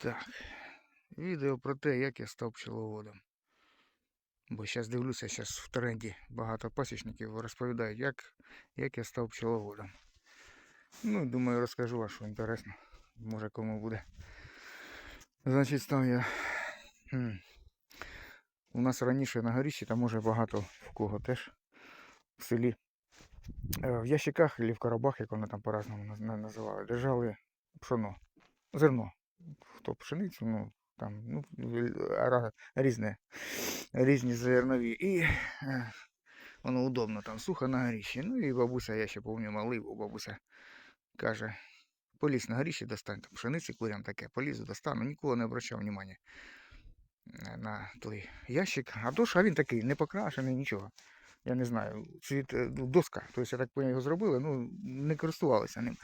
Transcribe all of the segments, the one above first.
Так. Відео про те, як я став пчеловодом. Бо зараз дивлюся, зараз в тренді багато пасічників розповідають, як, як я став пчеловодом. Ну, думаю, розкажу вам, що інтересно. Може кому буде. Значить, став я. У нас раніше на горіщі, там може багато в кого теж в селі. е, В ящиках або в коробах, як вони там по-разному називали, лежали пшоно, зерно. Хто пшеницю, ну там ну, різне, різні зернові. І е, воно удобно там сухо на горіщі. Ну і бабуся, я ще пам'ятаю, малий, був, бабуся каже, поліз на горіще, достань там пшениці курям таке, полізу, достану, ніколи не обращав внимання е, на той ящик. А то а він такий, не покрашений, нічого. Я не знаю, цвіт, е, ну, доска, тобто я так його зробили, ну не користувалися ним.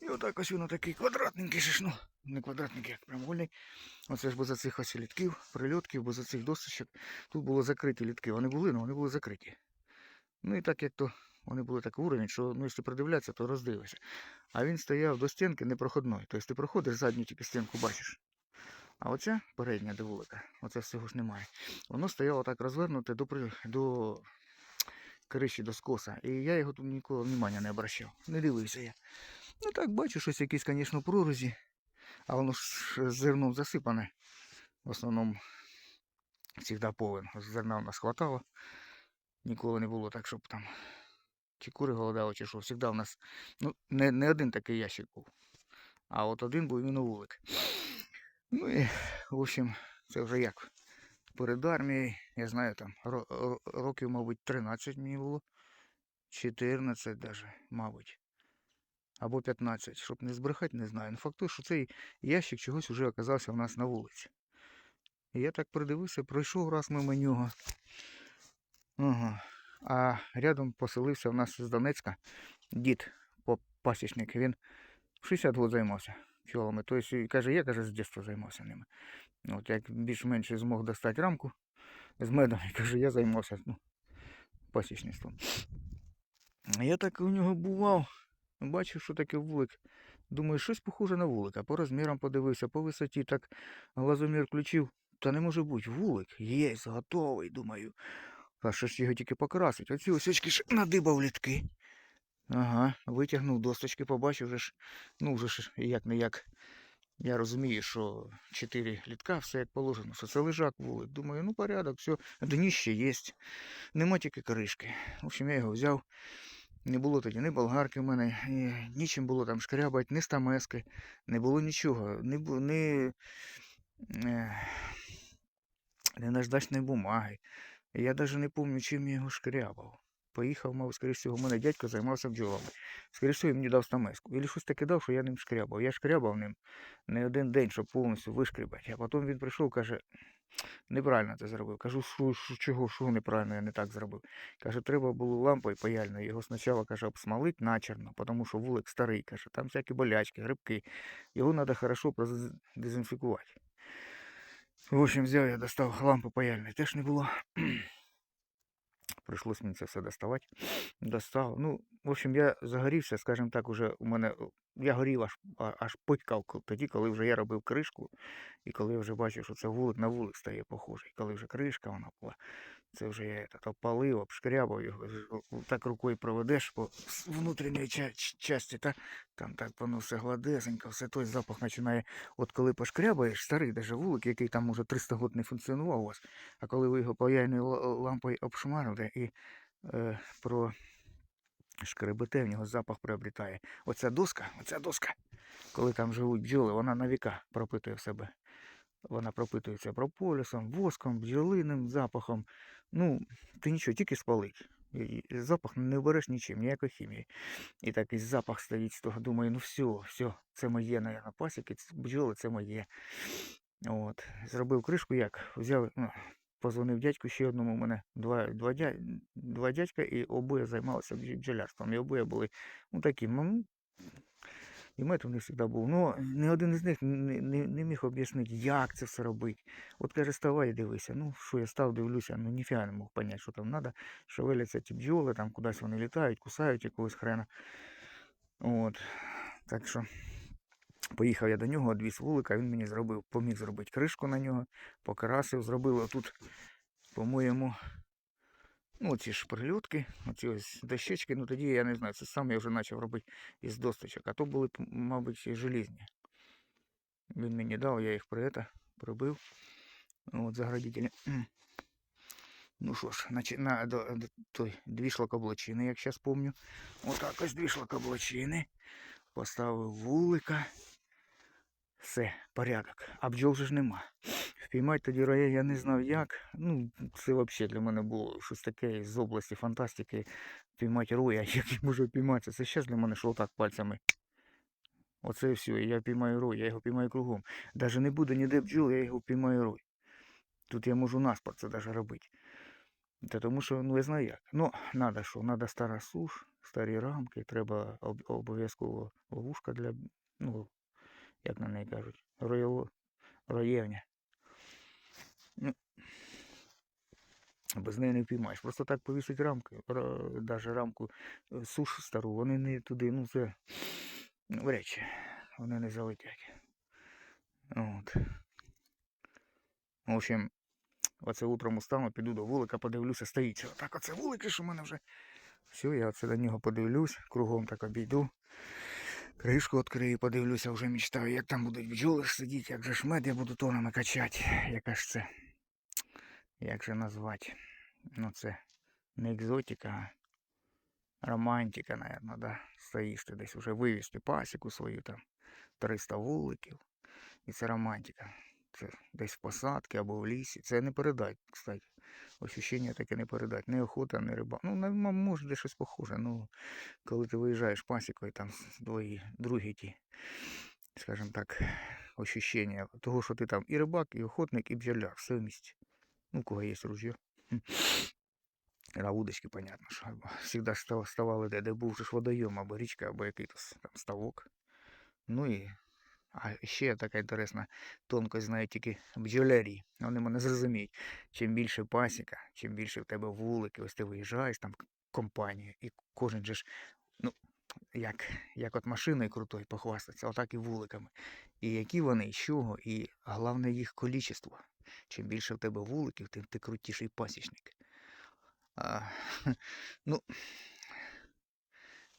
І отак ось воно такий квадратненький ж, ну, не квадратненький, як прямоугольний. Оце ж без оцих ось літків, прильотків, без оцих досочок. Тут було закриті літки. Вони були, але вони були закриті. Ну і так як то вони були так уровень, що ну, якщо придивлятися, то роздивишся. А він стояв до стінки непроходної. Тобто ти проходиш задню тільки стінку бачиш. А оця передня де оце всього ж немає. Воно стояло так розвернуте до, до криші, до скоса. І я його тут ніколи внимання не обращав. Не дивився я. Ну так, бачу, щось якісь, звісно, прорізі, а воно ж зерном засипане. В основному завжди повен. Зерна у нас хватало. Ніколи не було так, щоб там чи кури голодали, чи що. Завжди у нас ну, не, не один такий ящик був. А от один був іменно вулик. Ну і, в общем, це вже як. Перед армією, я знаю, там ро- ро- років, мабуть, 13 мені було. 14 даже, мабуть. Або 15, щоб не збрехати, не знаю. Ну, факт той, що цей ящик чогось вже оказався в нас на вулиці. І я так придивився, пройшов раз мимо нього. Ага. А рядом поселився в нас з Донецька дід пасічник. Він 60 років займався пчелами. Тобто, каже, я каже, з дитинства займався ними. От як більш-менш змог достати рамку з медом, і каже, я займався ну, пасічництвом. Я так у нього бував, бачив, що таке вулик. Думаю, щось похоже на вулик, а по розмірам подивився, по висоті так глазомір включив. Та не може бути, вулик є, готовий, думаю. А що ж його тільки покрасить? Оці ось ж надибав літки. Ага, витягнув досточки, побачив вже ж, ну вже ж як не як. Я розумію, що чотири літка, все як положено, що це лежак вулик. Думаю, ну порядок, все, дніще є. Нема тільки кришки. В общем, я його взяв. Не було тоді ні болгарки в мене, ні, нічим було там шкрябати, ні стамески, не було нічого, ні, бу- ні, е, ні наждачної бумаги. Я навіть не пам'ятаю, чим я його шкрябав. Поїхав, мав, скоріш всього, у мене дядько займався бджолами. Скоріш всього, він мені дав стамеску. Ілі щось таке дав, що я ним шкрябав. Я шкрябав ним не один день, щоб повністю вишкрібати. А потім він прийшов, каже, неправильно ти зробив. Кажу, що, що, чого, що неправильно я не так зробив. Каже, треба було лампою паяльною. Його спочатку каже, обсмалити начерно, тому що вулик старий, каже, там всякі болячки, грибки. Його треба хорошо продезінфікувати. В общем, взяв я, достав лампу паяльної, теж не було. Прийшлось мені це все доставати. Достав. Ну, в общем, я загорівся, скажімо так, уже у мене. Я горів аж, аж потькав тоді, коли вже я робив кришку, і коли я вже бачив, що це вулик на вулик стає похожий. Коли вже кришка вона була, це вже я этот, опалив, обшкрябав його. Так рукою проведеш по внутрішній ча- часті, та, там так воно все гладесенько, все той запах починає. От коли пошкрябаєш, старий даже вулик, який там уже 300 років не функціонував у вас, а коли ви його паяльною ла- лампою обшмарите і е, про шкребете, в нього запах приобретає. Оця доска, оця доска, коли там живуть бджоли, вона на віка пропитує в себе. Вона пропитується прополісом, воском, бджолиним запахом. Ну, ти нічого, тільки спалить. І- Запах не вбереш нічим, ніякої хімії. І такий запах стоїть з того. Думаю, ну все, все, це моє, наверное, пасіки, бджоли, це моє. От. Зробив кришку як? Взяв, ну, позвонив дядьку ще одному. У мене два, два, дя, два дядька, і обоє займалися бджолярством. І обоє були ну, такі. Ну, і мед у них завжди був. Ну, ні один із них не, не, не міг об'яснити, як це все робити. От каже, ставай і дивися. Ну, що я став, дивлюся, ну ніфіга не мог поняти, що там треба. Шевеляться ті бджоли, там кудись вони літають, кусають якогось хрена. От. Так що Поїхав я до нього, одвіз вулика, він мені зробив, поміг зробити кришку на нього, покрасив, зробили отут, по-моєму, ну, ці ж прильотки, оці ось дощечки, ну тоді я не знаю, це сам я вже почав робити із досточок, а то були, мабуть, желізні. Він мені дав, я їх при это, прибив. От заградителі. Ну що ж, значить, на до, до, той, дві шлакоблочини, як зараз пам'ятаю. Отак ось дві шлакоблочини. Поставив вулика. Все, порядок. А бджол же ж нема. Впіймати тоді роя я не знав як. Ну, це взагалі для мене було щось таке з області фантастики. Впіймати роя, як я можу впійматися. Це зараз для мене що отак пальцями. Оце все, я піймаю рой, я його піймаю кругом. Даже не буде ніде бджол, я його піймаю рой. Тут я можу наспорт це даже робити. Та тому що, ну я знаю як. Ну, надо що, надо стара суш, старі рамки, треба об- обов'язково ловушка для, ну, як на неї кажуть, роєво, роєвня. Ну, без неї не впіймаєш. Просто так повісить рамки, ра- даже рамку е, суш стару, вони не туди, ну це ну, речі, вони не залетять. От. В общем, оце утром устану, піду до вулика, подивлюся, стоїть. Так, оце вулики, що в мене вже. Все, я оце до нього подивлюсь, кругом так обійду. Кришку відкрию, подивлюся, вже мечтаю, як там будуть бджоли сидіти, як же ж мед я буду тонами качати. Яка ж це. Як же назвати? Ну це не екзотика, а романтика, наверное, да. Стоїш ти десь вже вивезти пасіку свою там 300 вуликів. І це романтика. Це десь в посадці або в лісі. Це не передать, кстати. Ощущення таке не передать. Не охота, не риба. Ну, може, де щось похоже. Ну, коли ти виїжджаєш пасікою, там твої другі ті, скажімо так, ощущення того, що ти там і рибак, і охотник, і бджоляр, все в. Ну, у кого є ружьо. Хм. А удочки, понятно, що завжди ставали, де, де був же водойом, або річка, або якийсь там ставок. Ну і а ще така інтересна тонкость знає тільки бджолярі. Вони мене зрозуміють. Чим більше пасіка, чим більше в тебе вулики, ось ти виїжджаєш там к- компанію, і кожен же ж, ну, як, як от машиною крутою похвастаться, отак і вуликами. І які вони, і чого, і головне їх количество. Чим більше в тебе вуликів, тим ти крутіший пасічник. А, ну,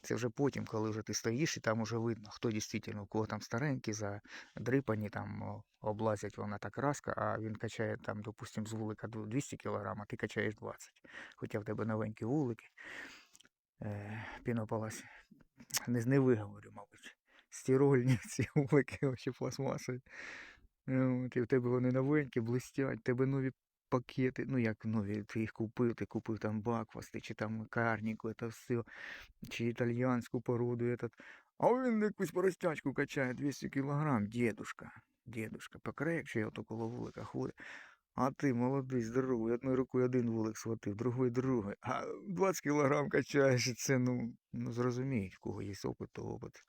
це вже потім, коли вже ти стоїш, і там уже видно, хто дійсно, у кого там старенькі, задрипані, там облазять вона та краска, а він качає там, допустим, з вулика 200 кг, а ти качаєш 20. Хоча в тебе новенькі вулики. Е, пінополась. Не, не виговорю, мабуть. Стирольні ці вулики, пластмасові. От, і в тебе вони новенькі, блистять, тебе нові пакети. Ну як нові, ти їх купив, ти купив там бакфасти, чи там карніку, це все чи італьянську породу этот. А він якусь поростячку качає 200 кілограм, дедушка. Дедушка, покрекше його то коло вулика ходить. А ти молодий, здоровий, одною рукою один вулик схватив, другою другий. А 20 кілограм качаєш, це, ну, ну зрозуміють, в кого є опит, то опит.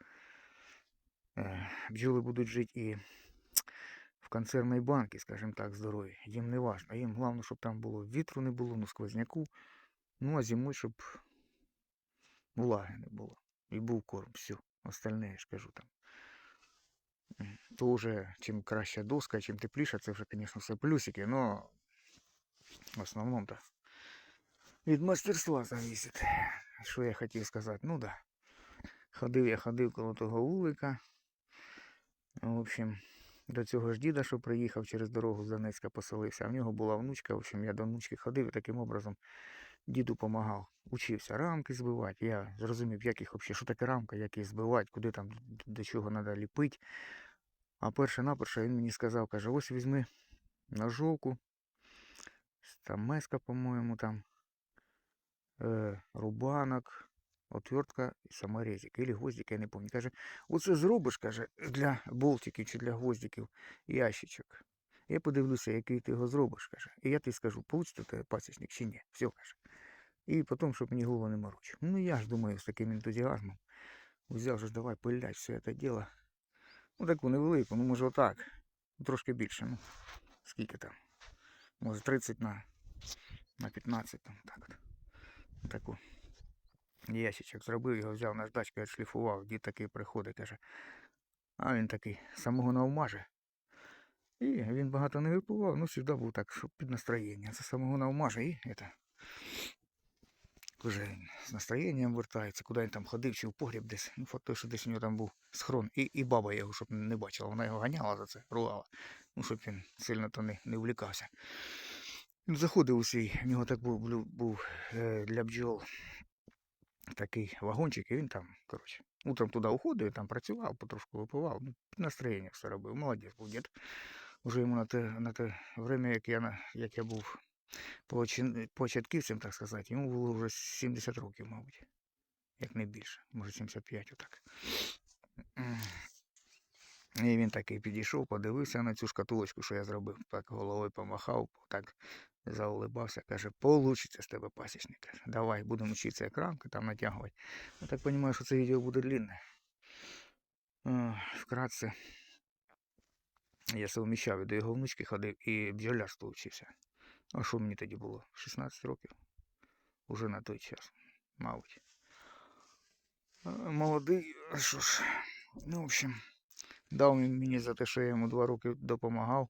Бджоли будуть жити і в консервній банці, скажімо так, здорові. Їм не важно. Їм головне, щоб там було вітру не було, ну сквозняку. Ну а зимою, щоб влаги не було. І був корм, все. Остальне, я ж кажу там. То вже чим краща доска, чим тепліша, це вже, звісно, все плюсики, але в основному так. Від мастерства зависить. Що я хотів сказати? Ну да. Ходив я ходив коло того вулика. В общем, до цього ж діда, що приїхав через дорогу з Донецька поселився, а в нього була внучка. В общем, я до внучки ходив і таким образом діду допомагав. Учився рамки збивати. Я зрозумів, як їх взагалі, що таке рамка, як їх збивати, куди там до чого треба ліпити. А перше-наперше він мені сказав, каже, ось візьми ножовку, там меска, по-моєму, там, е, рубанок, отвертка і саморезик, или гвоздик, я не пам'ятаю. Каже, оце зробиш, каже, для болтиків чи для гвоздиків ящичок. Я подивлюся, який ти його зробиш, каже. І я тобі скажу, получиться тебе пасічник чи ні. Все, каже. І потім, щоб мені голову не морочив. Ну я ж думаю, з таким ентузіазмом. Взяв же давай пилять все це діло. Ну таку невелику, ну може отак. Трошки більше, ну. Скільки там? Може 30 на, на 15 там, так от. Таку. Ящичок зробив, його взяв наждачкою, відшліфував. Дід такий приходить, каже. А він такий самого навмаже. І він багато не випивав, ну завжди був так, щоб під настроєння. Це самого навмаже і это, вже з настроєнням вертається, куди він там ходив, чи в погріб десь. Ну, факт що десь у нього там був схрон. І, і баба його, щоб не бачила, вона його ганяла за це, ругала. Ну, щоб він сильно то не, не влікався. Він заходив у нього так був, був, був е, для бджол такий вагончик, і він там, коротше, утром туди уходив, там працював, потрошку випивав, ну, настроєння все робив. Молодець був дід. Уже йому на те, на те время, як я, як я був початківцем, так сказати, йому було вже 70 років, мабуть. Як не більше, може 75 отак. І він такий підійшов, подивився на цю шкатулочку, що я зробив. Так головою помахав, так заулибався, каже, получиться з тебе пасічник. Давай, будемо вчитися як там натягувати. Я так розумію, що це відео буде длинне. Е, Вкратце, я совміщав і до його внучки ходив і бджолярство вчився. А що мені тоді було? 16 років. Уже на той час, мабуть. Е, Молодий, що ж. Ну, в общем, дав він мені за те, що я йому два роки допомагав.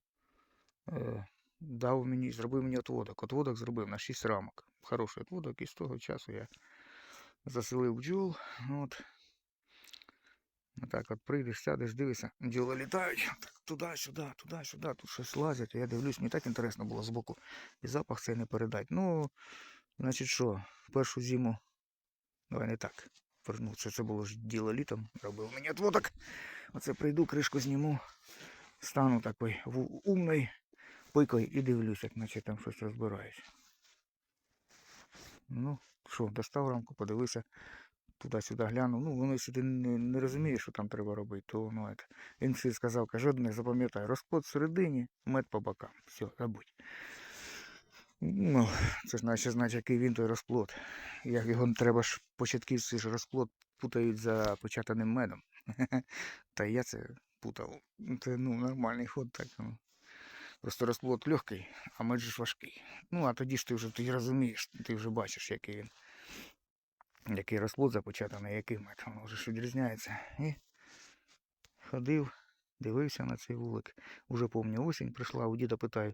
Дав мені, зробив мені отводок. Отводок зробив на 6 рамок. Хороший отводок, і з того часу я заселив бджол. От. Отак от прийдеш, сядеш, дивишся, бджоли літають. Туди-сюди, туди-сюди, тут щось лазять. Я дивлюсь, мені так інтересно було збоку. І запах цей не передать. Ну, значить що, першу зиму. Давай не так. Ну, це, це було ж діло літом. Робив мені отводок. Оце прийду, кришку зніму, стану такий умний, пикою і дивлюсь, як наче там щось розбираюсь. Ну, що, достав рамку, подивився, туди-сюди глянув. Ну, воно сюди не, не розуміє, що там треба робити, то ну, это. Він всі сказав, каже, одне запам'ятай, розплод всередині, мед по бокам. Все, забудь. Ну, це наче значить, який він той розплод. Як його треба ж початківці ж розплод путають за початаним медом. Та я це путав. Це ну, нормальний ход так. Ну. Просто розплод легкий, а мед ж важкий. Ну, а тоді ж ти вже ти розумієш, ти вже бачиш, який він. Який розплод започатаний, який мед. Воно вже ж відрізняється. І ходив, дивився на цей вулик. Уже помню, осінь прийшла, у діда питаю,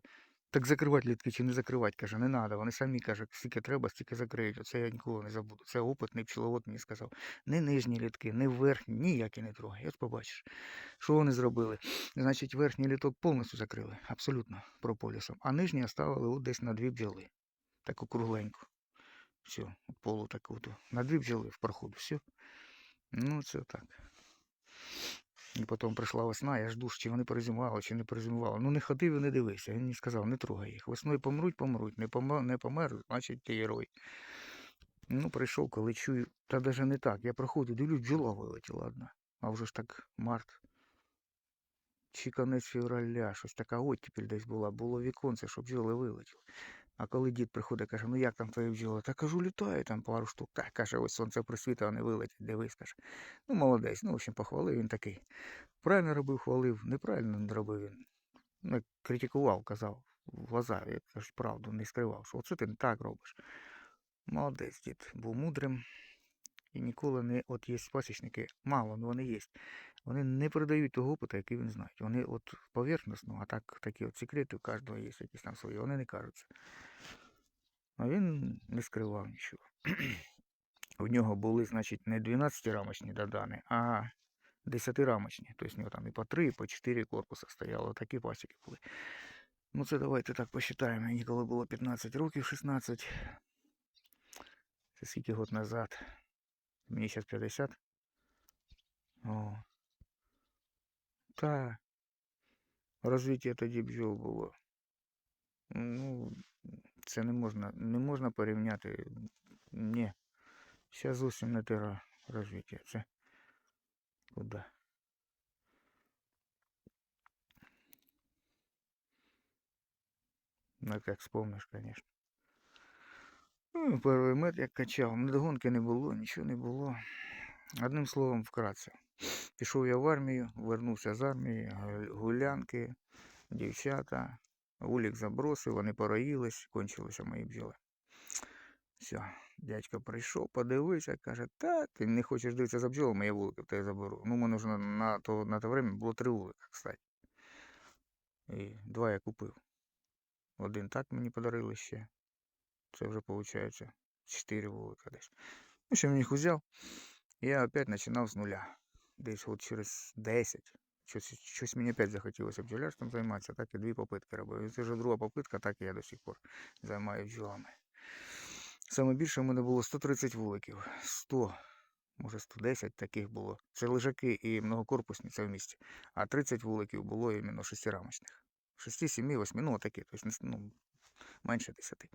так закривати літки чи не закривати? Каже, не треба. Вони самі каже, скільки треба, стільки закриють. Оце я ніколи не забуду. Це опитний пчеловод мені сказав. Не нижні літки, не верхні, ніякі не трогай. От побачиш. Що вони зробили? Значить, верхній літок повністю закрили, абсолютно прополісом. А нижні оставили от десь на дві бджоли. Таку кругленьку. Все, полу таку. На дві бджоли в проходу. Все. Ну, це так. І потім прийшла весна, я жду, чи вони перезимували, чи не перезимували. Ну не ходив і не дивися. Він мені сказав, не трогай їх. Весною помруть, помруть. Не, помер, не помер, значить ти герой. Ну, прийшов, коли чую, та навіть не так. Я проходжу, дивлюсь, бджола вилетіла одна. А вже ж так март. Чи конець февраля, щось така оттепель десь була, було віконце, щоб бджоли вилетіли. А коли дід приходить, каже, ну як там твоє бджоли? Та кажу, літаю там пару штук. Та каже, ось сонце присвіта, вони вилетять, дивись, каже. Ну, молодець. Ну, в общем, похвалив він такий. Правильно робив, хвалив, неправильно не робив він. Ну, критикував, казав в глаза, я кажу, правду не скривав, що оце ти не так робиш. Молодець, дід, був мудрим. І ніколи не, от є пасічники, мало, але вони є. Вони не передають того опиту, який він знає. Вони от поверхностно, а так такі от секрети у кожного є якісь там свої, вони не кажуться. А він не скривав нічого. У нього були, значить, не 12-рамочні додани, а 10-рамочні. Тобто в нього там і по 3, і по 4 корпуси стояло, такі пасіки були. Ну це давайте так посчитаємо. Мені коли було 15 років, 16. Це скільки год назад. Мені зараз 50. О. Та. Розвиття тоді бджол було. Ну, це не можна, не можна порівняти. Ні. Зараз зовсім не те ра- розвиття. Це куди? Ну, як вспомниш, конечно. Ну, перший мед як качав, недогонки не було, нічого не було. Одним словом, вкратце. Пішов я в армію, вернувся з армії, гулянки, дівчата, вулик забросив, вони пороїлись, кончилися мої бджоли. Все. Дядько прийшов, подивився, каже, та ти не хочеш дивитися за бджолами, я вулики в тебе заберу. Ну, мене вже на, на, то, на те время було три вулика, кстати. І два я купив. Один так мені подарили ще. Це вже виходить чотири вулика десь. Ну, що він їх узяв. Я опять починав з нуля. Десь от через 10. Щось, щось мені опять захотілося бджолярством займатися, так і дві попитки робив. Це вже друга попитка, так і я до сих пор займаю бджолами. Саме більше в мене було 130 вуликів. 100, може 110 таких було. Це лежаки і многокорпусні, це в місті. А 30 вуликів було іменно шестирамочних. 6, 7, 8, ну такі, тобто ну, менше 10.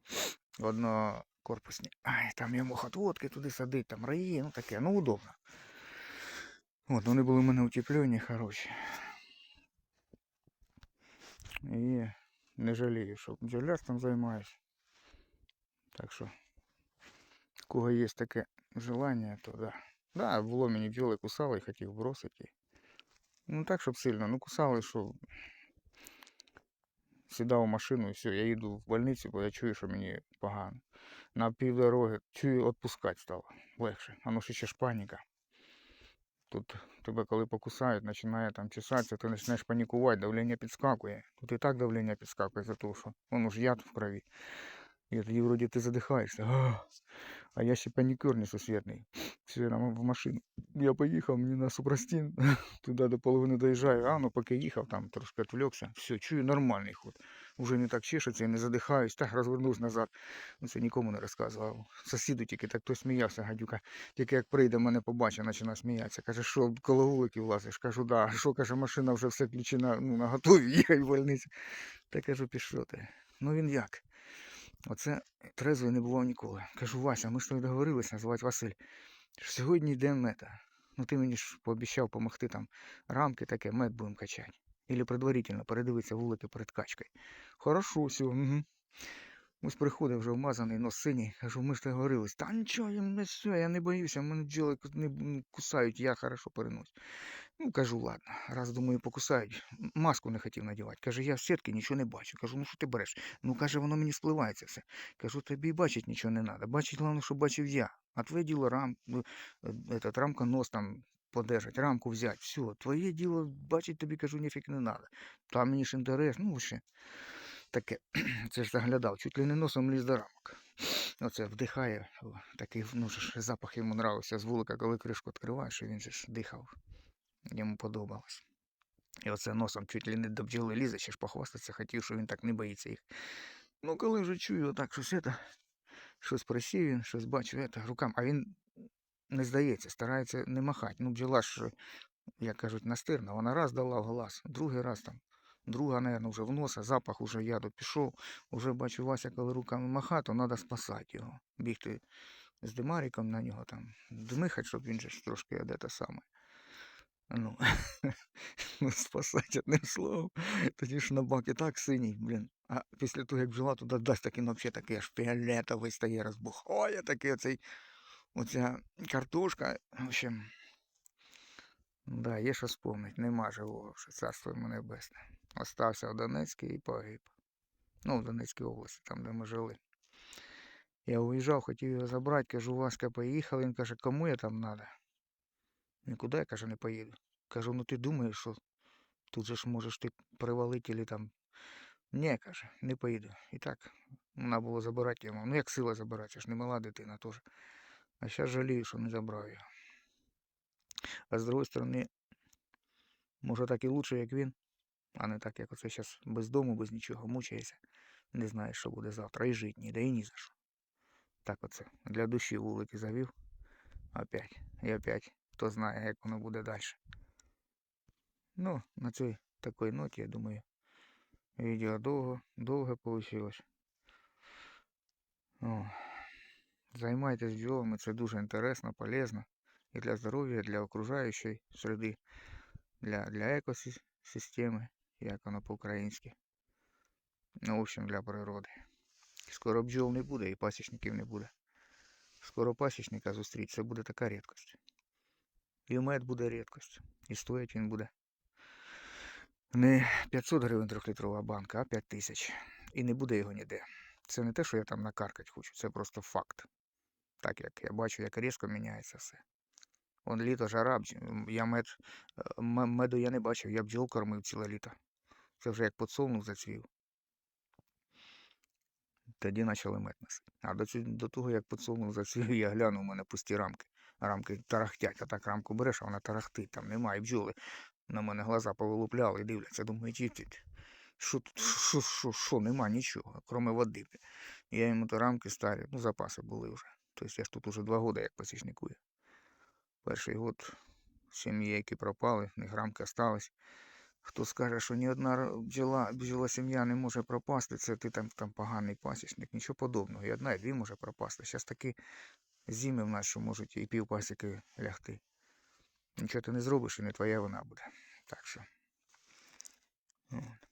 Однокорпусні. Ай, там йому отводки туди садить, там раї, ну таке, ну удобно. От, вони були в мене утеплені, хороші. І не жалію, що бджолярством займаюся. Так що, у кого є таке желання, то да. Да, було мені бджоли кусали, хотів бросити. Ну так, щоб сильно. Ну кусали, що сідав у машину і все, я їду в больницю, бо я чую, що мені погано. На півдороги чую, відпускати стало легше. А ну ще ж паніка. Тут тебе коли покусають, починає там чесатися, ти починаєш панікувати, давлення підскакує. Тут і так давлення підскакує за те, що воно ж яд в крові. І тоді вроді ти задихаєшся. А, а я ще панікер несусвітний. Все, я в машину. Я поїхав, мені на супрастін, туди до половини доїжджаю, а ну поки їхав, там трошки відвлекся. Все, чую нормальний ход. Уже не так чешеться, я не задихаюсь, так розвернусь назад. Ну це нікому не розказував. Сусіду тільки так хтось сміявся, гадюка. Тільки як прийде, мене побачить, починає сміятися. Каже, що коло вулики влазиш? Кажу, да. Що каже, машина вже все включена, ну, на готові їхати в больницю. Та кажу, пішов ти. Ну він як? Оце трезвий не було ніколи. Кажу, Вася, ми ж тобі договорились називати Василь. що Сьогодні йде мета. Ну ти мені ж пообіцяв допомогти там рамки таке, мед будемо качати. Ілі предварительно передивитися вулики перед качкою. Хорошо, все. Угу. Ось приходить вже вмазаний, нос синій. Кажу, ми ж договорились. Та нічого, я не все, я не боюся, мене бджоли ку- не кусають, я хорошо перенось. Ну, кажу, ладно, раз думаю, покусають. Маску не хотів надівати. Каже, я в сітки нічого не бачу. Кажу, ну що ти береш? Ну, каже, воно мені спливається все. Кажу, тобі бачить нічого не треба. Бачить, головне, що бачив я. А твоє діло рам, е, этот, рамка нос там подержать, рамку взяти. Все, твоє діло, бачить тобі, кажу, ніфіг не треба. Там мені ж інтерес, ну ще таке. Це ж заглядав, чуть ли не носом ліз до рамок. Оце вдихає, такий ну, ж запах йому нравився з вулика, коли кришку відкриваєш, і він же ж дихав. Йому подобалось. І оце носом чуть ли не до бджоли лізе, ще ж похвастатися хотів, що він так не боїться їх. Ну, коли вже чую, отак щось это, щось просів він, щось бачу, это, рукам, а він не здається, старається не махати. Ну, бджола ж, як кажуть, настирна, вона раз дала в глаз, другий раз там, друга, наверное, вже в носа, запах уже яду пішов. Уже бачу Вася, коли руками маха, то треба спасати його. Бігти з димариком на нього там, дмихати, щоб він же трошки де те саме. Ну, ну, спасати одним словом. Тоді ж на бак і так синій, блін. А після того, як бджола туди дасть, так він взагалі такий аж фіолетовий стає, розбухає такий оцей, оця картошка. В общем, да, є що спомнить, нема живого, що царство йому небесне. Остався в Донецькій і погиб. Ну, в Донецькій області, там, де ми жили. Я уїжджав, хотів його забрати, кажу, Васька, поїхали. Він каже, кому я там треба? Нікуди я каже, не поїду. Кажу, ну ти думаєш, що тут же ж можеш ти привалити или там. Ні, каже, не поїду. І так, треба було забирати його. Ну як сила забирати, це ж не мала дитина теж. А зараз жалію, що не забрав його. А з другої сторони, може так і лучше, як він, а не так, як оце зараз без дому, без нічого мучається. Не знає, що буде завтра. І жити ніде, і ні за що. Так оце. Для душі вулики завів. Опять. І опять. Хто знає, як воно буде далі. Ну, на цій такій ноті, я думаю, відео довго, довге вийшло. О. Займайтесь бджолами, це дуже інтересно, полезно. І для здоров'я, і для окружаючої середи, для, для екосистеми, як воно по-українськи. Ну, в общем, для природи. Скоро бджол не буде і пасічників не буде. Скоро пасічника зустріти, це буде така рідкость. І мед буде рідкость. І стоїть він буде не 500 гривень трьохлітрова банка, а 5 тисяч. І не буде його ніде. Це не те, що я там накаркать хочу, це просто факт. Так як я бачу, як різко міняється все. Он літо жара, я мед, е, меду я не бачив, я бджіл кормив ціле літо. Це вже як подсолнух зацвів. Тоді почали мед носити. А до, до того, як подсолнух зацвів, я глянув, у мене пусті рамки. Рамки тарахтять, а так рамку береш, а вона тарахтить, там немає бджоли. На мене глаза повилупляли і дивляться, думаю, тіть, що тут, що, що, що, нема нічого, кроме води. Я йому то рамки старі, ну запаси були вже. Тобто я ж тут уже два роки як посічникую. Перший год сім'ї, які пропали, в них рамки остались. Хто скаже, що ні одна бджола, бджола сім'я не може пропасти, це ти там, там поганий пасічник, нічого подобного. І одна, і дві може пропасти. Зараз такі зими в нас, можуть і півпасіки лягти. Нічого ти не зробиш, і не твоя вона буде. Так що. От.